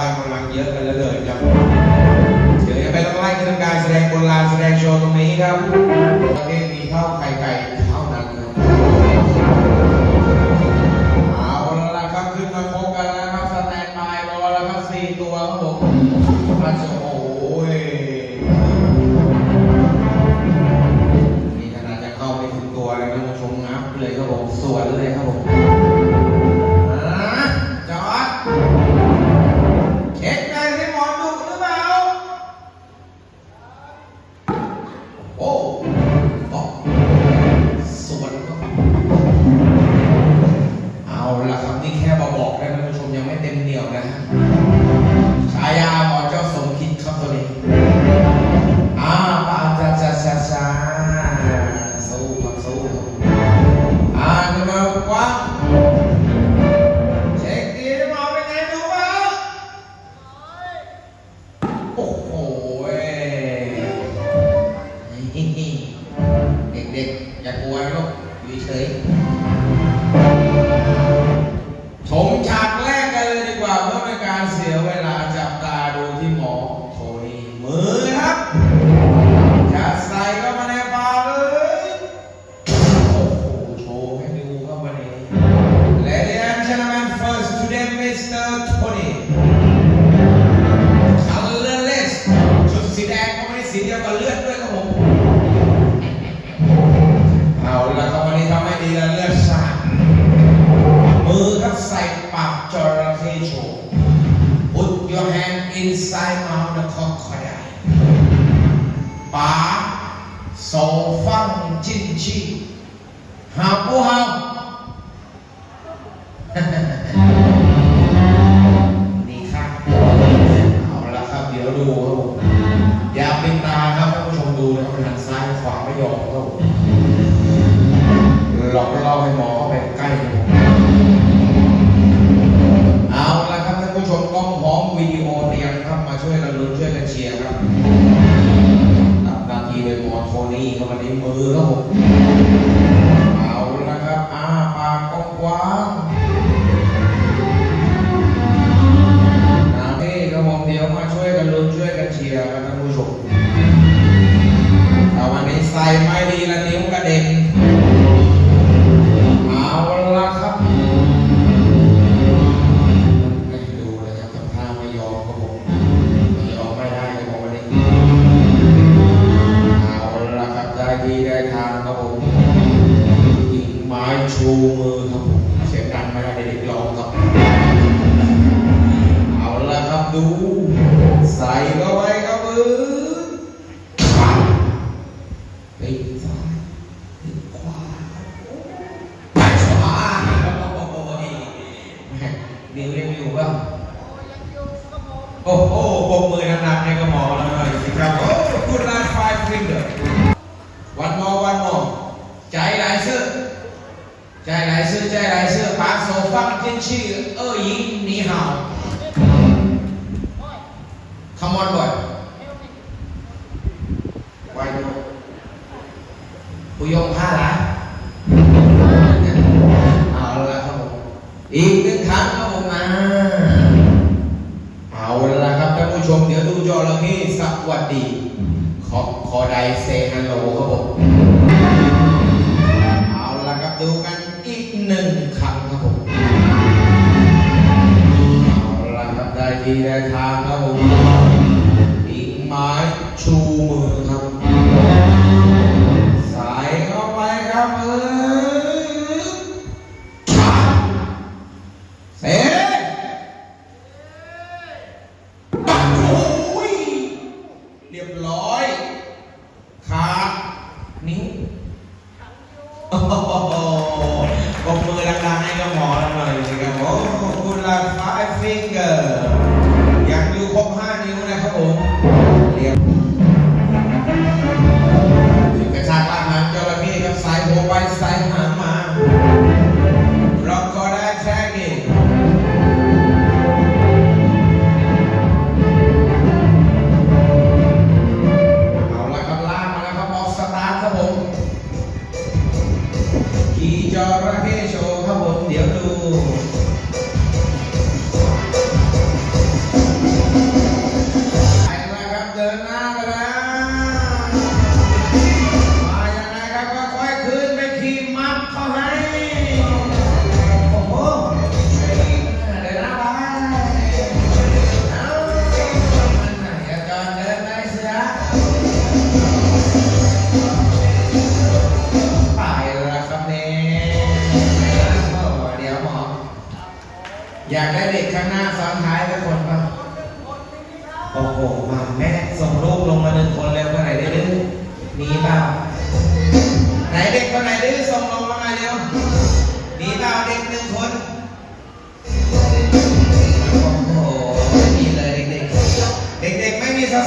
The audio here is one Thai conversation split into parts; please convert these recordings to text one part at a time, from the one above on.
บ้างกำลังเยอะกันแล้วเลยครับเดี๋ยวจะไปต้องไล่ทำการแสดงบนลานแสดงโชว์ตรงนี้ครับประเทศมีข้าไข่ไก่เท่านั้นครับเอาละครับขึ้นมาพบกันแล้วครับสแตนบายรอแล้วครับสี่ตัวครับผมโอ้ยนี่ขนาดจะเข้าไปถึงตัวเลยนะชมงับเลยครับผมสวนเลยครับผม การเสียเวลาจับตาดูที่หมอโทนี่มือครับจะใส่ก็มาในปาเลยโอ้โหโชว์ให้ดูครับวันนี้ Ladies and gentlemen first today Mr. Tony colorless ชุดสีแดงก็ไม่ได้สีเดียวกับเลือดด้วยครับผมเอาละครับวันนี้ทำให้ดีแล้วเลือด jin chi hao bu hao นี่ครับ เอาละครับ เดี๋ยวดูครับผมอย่าเป็นตาครับท่านผู้ชมดูนะครับทางซ้ายขวาไม่ยอมครับผมหลอกล่าให้มอง mà mình đi mua đưa nó hụt room 把手放进去，鳄鱼你好，Come on boy，乖乖，不用怕啦。เอาละครับผมอีกหนึ่งครั้งครับผมนะเอาละครับท่านผู้ชมเดี๋ยวดูจอระเข้สวัสดีขอขอไดเซฮัลโหลครับผม ดีแลทางพระองค์ เดียวกระชากลากหางจระเข้ครับสายหัวไปสายหางมาเราก็ได้แค่นี้เอาละครับลากมาแล้วครับออกสตาร์ทครับผมขี่จระเข้โชว์ครับผมเดี๋ยวดู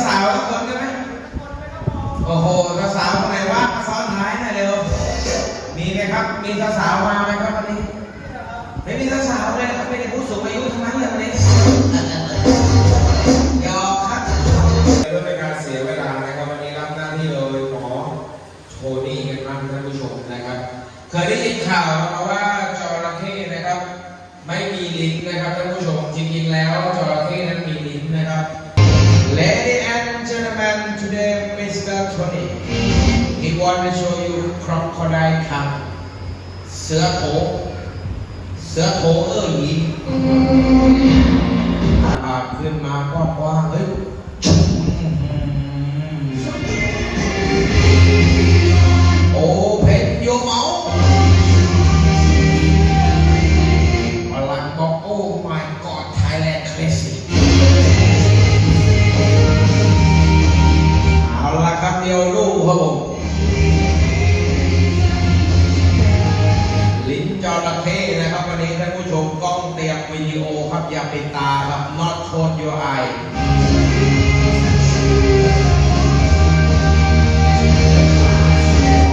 สาวๆทุกคนใช่ไหมโอ้โหสาวคนไหนว่าซ้อนท้ายหน่อยเร็ว มีไหมครับ มีสาวมาไหมครับวันนี้ ไม่มีสาวเลยครับเป็นผู้สูงอายุทั้งนั้นเลยวันนี้ยอมครับเพื่อเป็นการเสียเวลานะครับวันนี้รับหน้าที่โดยหมอโชนี่กันบ้างท่านผู้ชมนะครับ เคยได้ยินข่าวมาว่าจระเข้นะครับ ไม่มีลิ้นนะครับท่าน เสือโถเสือโถเอ้ยหญิงอาขึ้นมากว้างๆเฮ้ย ตาครับ not close your eye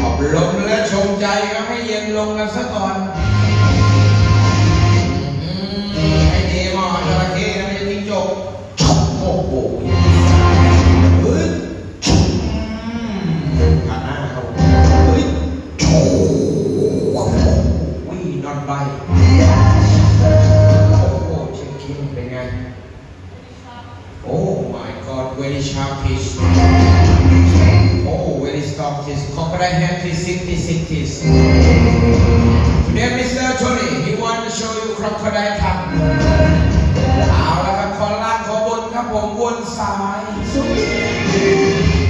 ขอบรมและชมใจครับให้เย็นลงกันซะก่อนให้เดมอนจระเข้นะไม่ใช่จิ้งจกโอ้โอ้โหไป sharp fish โอ้ very strong fish crocodile hand fish 60 60 Today Mr. Tony he want to show you crocodile tongue เอาละครับขอล่างขอบนครับผมวนซ้าย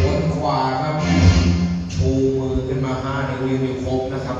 วนขวาครับ ชูมือขึ้นมาห้านิ้วยังมีครบนะครับ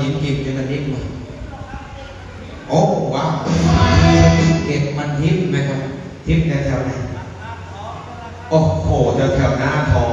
หินอนยิ้มยิ้มจะมันนิ่มมาโอ้ว้าวเก็บมันทิพย์ไหมครับ ทิพย์แถวไหนโอ้โหแถวแถวหน้าทอ